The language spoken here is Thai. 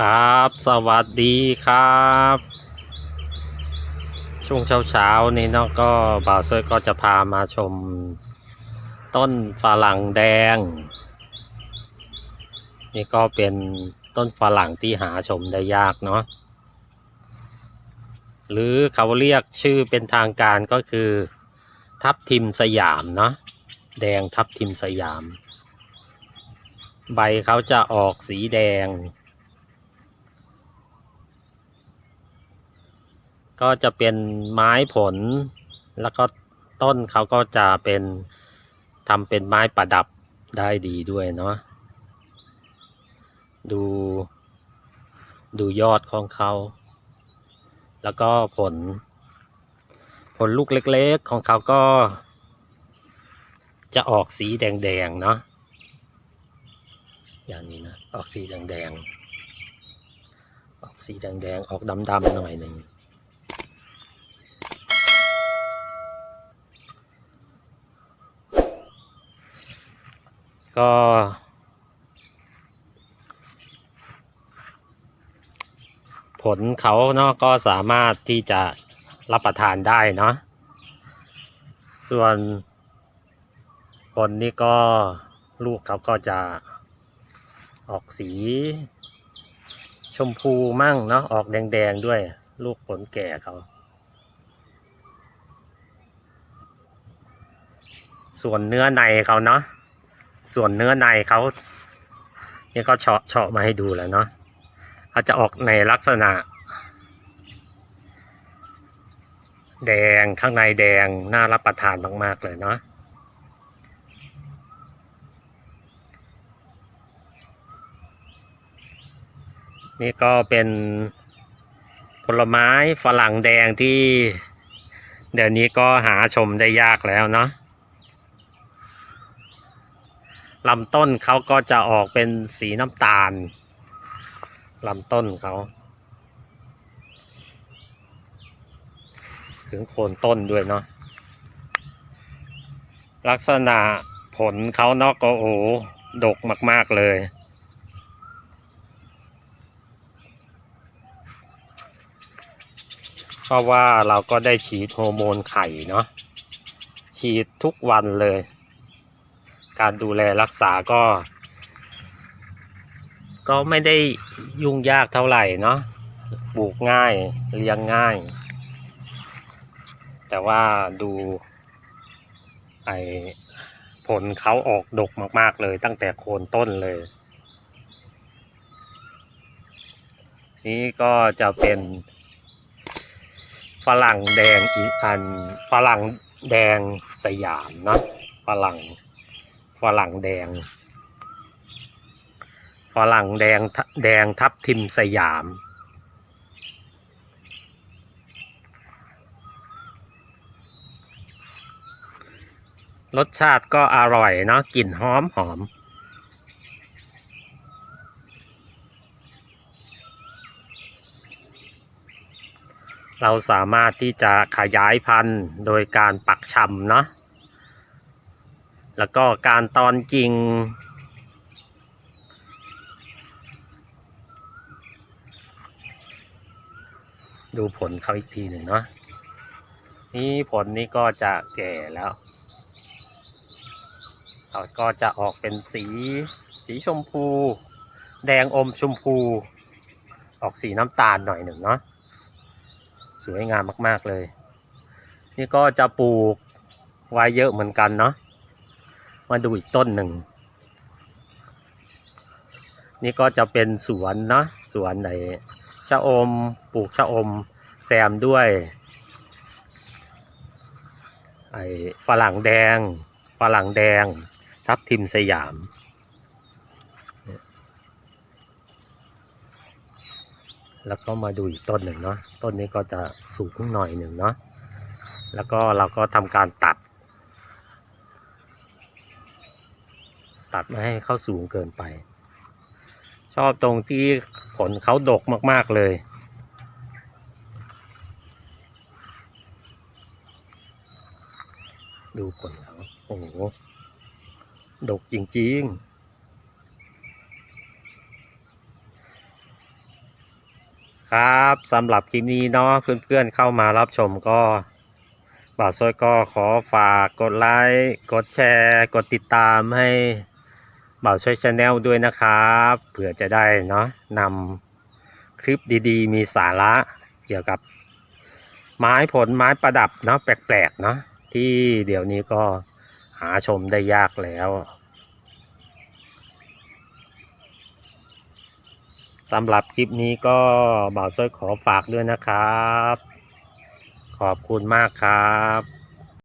ครับ สวัสดีครับ ช่วงเช้าๆนี้เนาะก็บ่าวเซยก็จะพามาชม ต้นฝรั่งแดง นี่ก็เป็นต้นฝรั่งที่หาชมได้ยากเนาะหรือเขาเรียกชื่อเป็นทางการก็คือ ทับทิมสยามเนาะแดงทับทิมสยาม ใบเขาจะออกสีแดง ก็จะเป็นไม้ผล แล้วก็ต้นเขาก็จะเป็นทำเป็นไม้ประดับได้ดีด้วยเนาะดู ดูยอดของเขา แล้วก็ผล ผลลูกเล็กๆของเขาก็ จะออกสีแดงๆเนาะอย่างนี้นะ ออกสีแดงๆ ออกสีแดงๆ ออกดำๆหน่อยหนึ่ง ก็ ผลเขาเนาะก็สามารถที่จะรับประทานได้เนาะส่วนผลนี่ก็ลูกเขาก็จะออกสี ชมพูมั่งเนาะออกแดงๆด้วย ลูกผลแก่เขาส่วนเนื้อในเขาเนาะ ส่วนเนื้อในเขาเนี่ยก็เฉาะเฉาะมาให้ดูแล้วเนาะเขาจะออกในลักษณะ แดงข้างในแดงน่ารับประทานมาก ๆ เลยเนาะนี่ก็เป็นผลไม้ฝรั่งแดงที่ เดี๋ยวนี้ก็หาชมได้ยากแล้วเนาะ ลำต้นเขาก็จะออกเป็นสีน้ำตาลลำต้นเขา ถึงโคนต้นด้วยเนาะลักษณะผลเขานาะก็โอ้โดกมาก ๆ เลย เพราะว่าเราก็ได้ฉีดฮอร์โมนไข่เนาะฉีดทุกวันเลย การดูแลรักษาก็ ก็ไม่ได้ยุ่งยากเท่าไหร่เนาะปลูกง่ายเลี้ยงง่าย แต่ว่าดูไอผลเขาออกดกมากๆเลยตั้งแต่โคนต้นเลย นี่ก็จะเป็นฝรั่งแดงอีกอันฝรั่งแดงสยามนะฝรั่ง ฝรั่งแดงฝรั่งแดงทแดงทับทิมสยาม รสชาติก็อร่อยเนาะกลิ่นหอมหอมเราสามารถที่จะขยายพันธุ์โดยการปักชำเนาะ แล้วก็การตอนจริง ดูผลเขาอีกทีหนึ่งเนาะนี่ผลนี่ก็จะแก่แล้วเขาก็จะออกเป็นสีสีชมพู แดงอมชมพู ออกสีน้ำตาลหน่อยหนึ่งเนาะสวยงามมาก ๆ เลย นี่ก็จะปลูกไว้เยอะเหมือนกันเนาะ มาดูอีกต้นหนึ่ง นี่ก็จะเป็นสวนนะสวนไหนชะอมปลูกชะอมแซมด้วยไอ้ฝรั่งแดงฝรั่งแดง ทับทิมสยาม แล้วก็มาดูอีกต้นหนึ่งเนาะต้นนี้ก็จะสูงหน่อยหนึ่งเนาะแล้วก็เราก็ทำการตัด ตัดไม่ให้เข้าสูงเกินไป ชอบตรงที่ผลเขาดกมาก ๆ เลย ดูผลเขาโอ้โห ดกจริงครับสำหรับคลิปนี้เนาะเพื่อนๆเข้ามารับชมก็บ่าวซอยก็ขอฝากกดไลค์ กดแชร์ กดติดตามให้ บ่าวซอยชาแนลด้วยนะครับเผื่อจะได้เนาะนำคลิปดีๆ มีสาระเกี่ยวกับ ไม้ผลไม้ประดับเนาะแปลกๆเนาะที่เดี๋ยวนี้ก็หาชมได้ยากแล้วสำหรับคลิปนี้ก็บ่าวซ้อยขอฝากด้วยนะครับ ขอบคุณมากครับ